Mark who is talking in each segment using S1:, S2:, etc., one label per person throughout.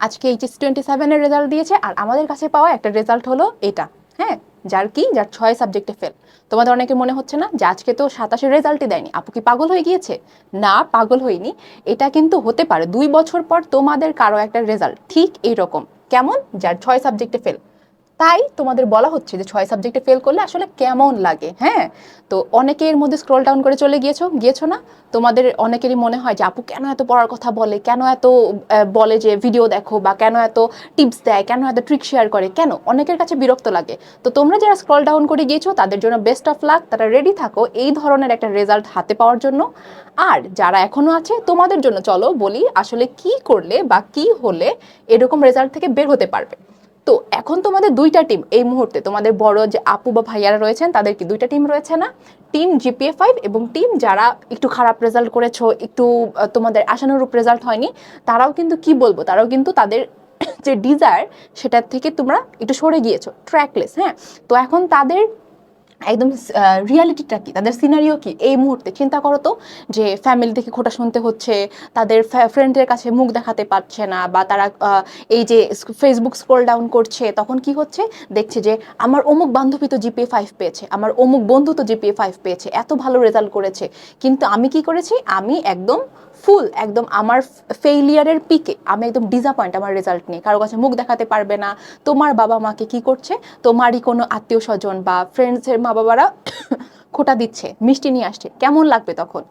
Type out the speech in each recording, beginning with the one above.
S1: আজকে HS twenty সেভেনের result দিয়েছে আর আমাদের কাছে পাওয়া একটা রেজাল্ট হলো এটা। হ্যাঁ যার কি? যার ছয় সাবজেক্টে ফেল তোমাদের অনেকে মনে হচ্ছে না যে আজকে তো সাতাশের রেজাল্টই দেয়নি। আপু কি পাগল হয়ে গিয়েছে? না, পাগল হয়নি এটা কিন্তু হতে পারে। দুই বছর পর তোমাদের কারও একটা রেজাল্ট ঠিক এইরকম। কেমন? যার ছয় সাবজেক্টে ফেল তাই তোমাদের বলা হচ্ছে যে ছয় সাবজেক্টে ফেল করলে আসলে কেমন লাগে হ্যাঁ? তো অনেকে এর মধ্যে স্ক্রল ডাউন করে চলে গিয়েছো গিয়েছো না? তোমাদের অনেকেরই মনে হয় যে, আপু, কেন এত পড়ার কথা বলে? কেন এত বলে যে ভিডিও দেখো বা কেন এত টিপস দেয়? কেন এত ট্রিক শেয়ার করে? কেন? অনেকের কাছে বিরক্ত লাগে। তো তোমরা যারা স্ক্রল ডাউন করে গিয়েছো, তাদের জন্য বেস্ট অফ লাক তারা রেডি থাকো এই ধরনের একটা রেজাল্ট হাতে পাওয়ার জন্য। আর যারা এখনও আছে, তোমাদের জন্য চলো বলি আসলে কি করলে বা কি হলে এরকম রেজাল্ট থেকে বের হতে পারবে। তো এখন তোমাদের দুইটা টিম এই মুহূর্তে তোমাদের বড় যে আপু বা ভাইয়ারা রয়েছেন, তাদের কি দুইটা টিম রয়েছে না? টিম জিপিএ ফাইভ এবং টিম যারা একটু খারাপ রেজাল্ট করেছ, একটু তোমাদের আশানুরূপ রেজাল্ট হয়নি, তারাও কিন্তু কি বলব, তারাও কিন্তু তাদের যে ডিজায়ার সেটার থেকে তোমরা একটু সরে গিয়েছো ট্র্যাকলেস হ্যাঁ? তো এখন তাদের একদম রিয়ালিটিটা কি? তাদের সিনারিও কি? এই মুহূর্তে চিন্তা করো তো যে ফ্যামিলি থেকে খোটা শুনতে হচ্ছে, তাদের ফ্রেন্ডের কাছে মুখ দেখাতে পারছে না বা তারা এই যে ফেসবুক স্ক্রল ডাউন করছে, তখন কি হচ্ছে? দেখছে যে আমার অমুক বান্ধবী তো জিপিএ ফাইভ পেয়েছে, আমার অমুক বন্ধু তো জিপিএ ফাইভ পেয়েছে, এত ভালো রেজাল্ট করেছে। কিন্তু আমি কি করেছি? আমি একদম ফুল, একদম আমার ফেইলিয়ারের পিকে আমি একদম ডিসঅ্যাপয়েন্ট আমার রেজাল্ট নিয়ে। কারও কাছে মুখ দেখাতে পারবে না। তোমার বাবা মাকে কি করছে? তোমারই কোনো আত্মীয় স্বজন বা ফ্রেন্ডসের মা বাবারা খোটা দিচ্ছে, মিষ্টি নিয়ে আসছে। কেমন লাগবে তখন?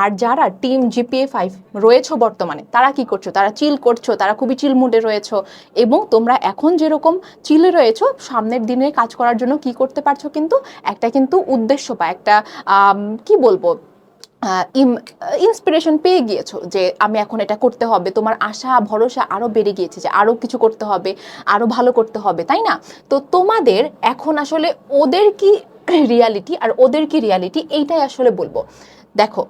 S1: আর যারা টিম জিপিএ ফাইভ রয়েছো বর্তমানে, তারা কি করছ? তারা চিল করছ, তারা খুবই চিল মুডে রয়েছো। এবং তোমরা এখন যেরকম চিলে রয়েছো, সামনের দিনে কাজ করার জন্য কি করতে পারছ কিন্তু? একটা কিন্তু উদ্দেশ্য বা একটা কি বলব? ইন্সপিরেশন পেয়ে গিয়েছো যে আমি এখন এটা করতে হবে, তোমার আশা, ভরসা আরও বেড়ে গিয়েছে যে আরও কিছু করতে হবে, আরও ভালো করতে হবে, তাই না? তো তোমাদের এখন আসলে ওদের কি রিয়ালিটি আর ওদের কি রিয়ালিটি এইটাই আসলে বলব। দেখো,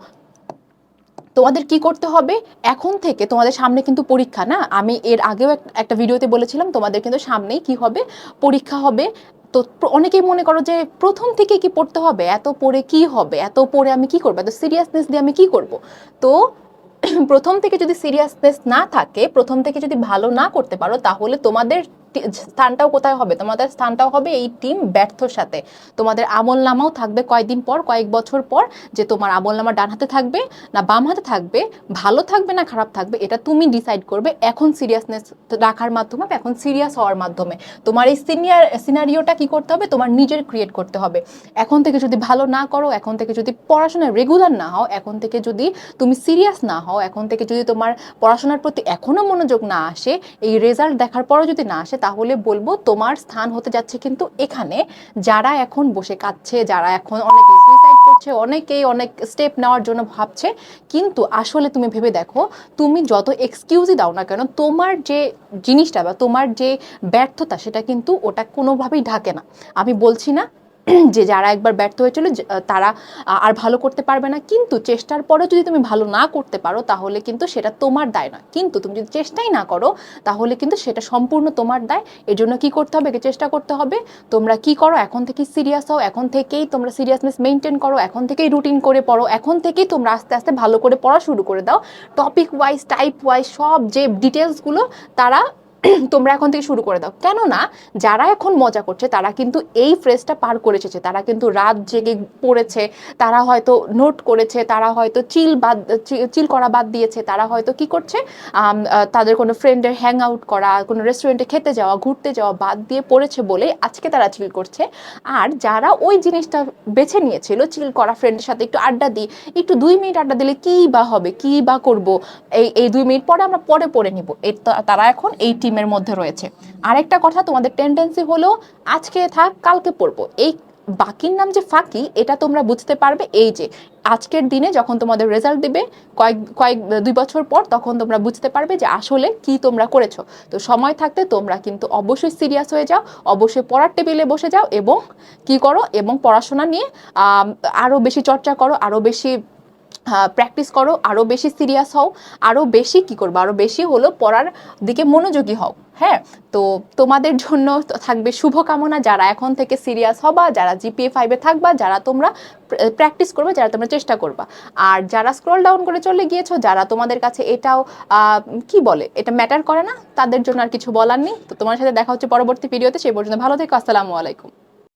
S1: তোমাদের কি করতে হবে? এখন থেকে তোমাদের সামনে কিন্তু পরীক্ষা, না? আমি এর আগেও একটা ভিডিওতে বলেছিলাম, তোমাদের কিন্তু সামনেই কি হবে? পরীক্ষা হবে তো অনেকেই মনে করো যে প্রথম থেকে কি পড়তে হবে? এত পরে কি হবে? এত পরে আমি কি করব? এত সিরিয়াসনেস দিয়ে আমি কি করব? তো প্রথম থেকে যদি সিরিয়াসনেস না থাকে, প্রথম থেকে যদি ভালো না করতে পারো, তাহলে তোমাদের স্থানটাও কোথায় হবে? তোমাদের স্থানটাও হবে এই টিম ব্যর্থর সাথে। তোমাদের আমল নামাও থাকবে কয়েকদিন পর, কয়েক বছর পর যে তোমার আমল নামা ডান হাতে থাকবে না বাম হাতে থাকবে, ভালো থাকবে না খারাপ থাকবে, এটা তুমি ডিসাইড করবে এখন সিরিয়াসনেস রাখার মাধ্যমে এখন সিরিয়াস হওয়ার মাধ্যমে। তোমার এই সিনিয়র সিনারিওটা কি করতে হবে? তোমার নিজের ক্রিয়েট করতে হবে। এখন থেকে যদি ভালো না করো, এখন থেকে যদি পড়াশোনায় রেগুলার না হও, এখন থেকে যদি তুমি সিরিয়াস না হও, এখন থেকে যদি তোমার পড়াশোনার প্রতি এখনও মনোযোগ না আসে, এই রেজাল্ট দেখার পরও যদি না আসে তাহলে বলব তোমার স্থান হতে যাচ্ছে কিন্তু এখানে। যারা এখন বসে কাচ্ছে যারা এখন অনেকে সুইসাইড করছে, অনেকেই অনেক স্টেপ নেওয়ার জন্য ভাবছে। কিন্তু আসলে তুমি ভেবে দেখো, তুমি যত এক্সকিউজই দাও না কেন, তোমার যে জিনিসটা বা তোমার যে ব্যর্থতা, সেটা কিন্তু ওটা কোনোভাবেই ঢাকে না। আমি বলছি না যে যারা একবার ব্যর্থ হয়েছিল তারা আর ভালো করতে পারবে না। কিন্তু চেষ্টার পরেও যদি তুমি ভালো না করতে পারো, তাহলে কিন্তু সেটা তোমার দায় নয়। কিন্তু তুমি যদি চেষ্টাই না করো, তাহলে কিন্তু সেটা সম্পূর্ণ তোমার দায়। এর জন্য কি করতে হবে? চেষ্টা করতে হবে। তোমরা কি করো? এখন থেকেই সিরিয়াস হও। এখন থেকেই তোমরা সিরিয়াসনেস মেনটেন করো। এখন থেকেই রুটিন করে পড়ো। এখন থেকেই তোমরা আস্তে আস্তে ভালো করে পড়া শুরু করে দাও। টপিক ওয়াইজ টাইপ ওয়াইজ সব যে ডিটেলসগুলো তারা তোমরা এখন থেকে শুরু করে দাও। কেননা, যারা এখন মজা করছে, তারা কিন্তু এই ফ্রেজটা পার করে এসেছে তারা কিন্তু রাত জেগে পড়েছে, তারা হয়তো নোট করেছে, তারা হয়তো চিল বাদ চিল করা বাদ দিয়েছে, তারা হয়তো কি করছে তাদের কোনো ফ্রেন্ডের হ্যাং আউট করা, কোনো রেস্টুরেন্টে খেতে যাওয়া, ঘুরতে যাওয়া বাদ দিয়ে পড়েছে বলে আজকে তারা চিল করছে। আর যারা ওই জিনিসটা বেছে নিয়েছিল চিল করা ফ্রেন্ডের সাথে একটু আড্ডা দিই, একটু দুই মিনিট আড্ডা দিলে কী বা হবে, কী বা করব, এই এই দুই মিনিট পরে আমরা পরে পড়ে নিব। এর তারা এখন এই টিমের মধ্যে রয়েছে। আরেকটা কথা তোমাদের টেন্ডেন্সি হলো, আজকে থাক, কালকে পড়ব। এই বাকির নাম যে ফাঁকি, এটা তোমরা বুঝতে পারবে এই যে, আজকের দিনে যখন তোমাদের রেজাল্ট দিবে, কয়েক কয়েক, দুই বছর পর তখন তোমরা বুঝতে পারবে যে আসলে কি তোমরা করেছ। তো সময় থাকতে তোমরা কিন্তু অবশ্যই সিরিয়াস হয়ে যাও, অবশ্যই পড়ার টেবিলে বসে যাও এবং কি করো? এবং পড়াশোনা নিয়ে আরও বেশি চর্চা করো আরও বেশি প্র্যাকটিস করো আরও বেশি সিরিয়াস হও আরও বেশি কি করব আরও বেশি হলো পড়ার দিকে মনোযোগী হও হ্যাঁ? তো তোমাদের জন্য থাকবে শুভকামনা, যারা এখন থেকে সিরিয়াস হবা, যারা জিপিএ ফাইভে থাকবা, যারা তোমরা প্র্যাকটিস করবে, যারা তোমরা চেষ্টা করবা। আর যারা স্ক্রল ডাউন করে চলে গিয়েছো, যারা তোমাদের কাছে এটাও কি বলে, এটা ম্যাটার করে না, তাদের জন্য আর কিছু বলার নেই। তো তোমার সাথে দেখা হচ্ছে পরবর্তী ভিডিওতে সেই পর্যন্ত ভালো থেকো, আসসালামু আলাইকুম।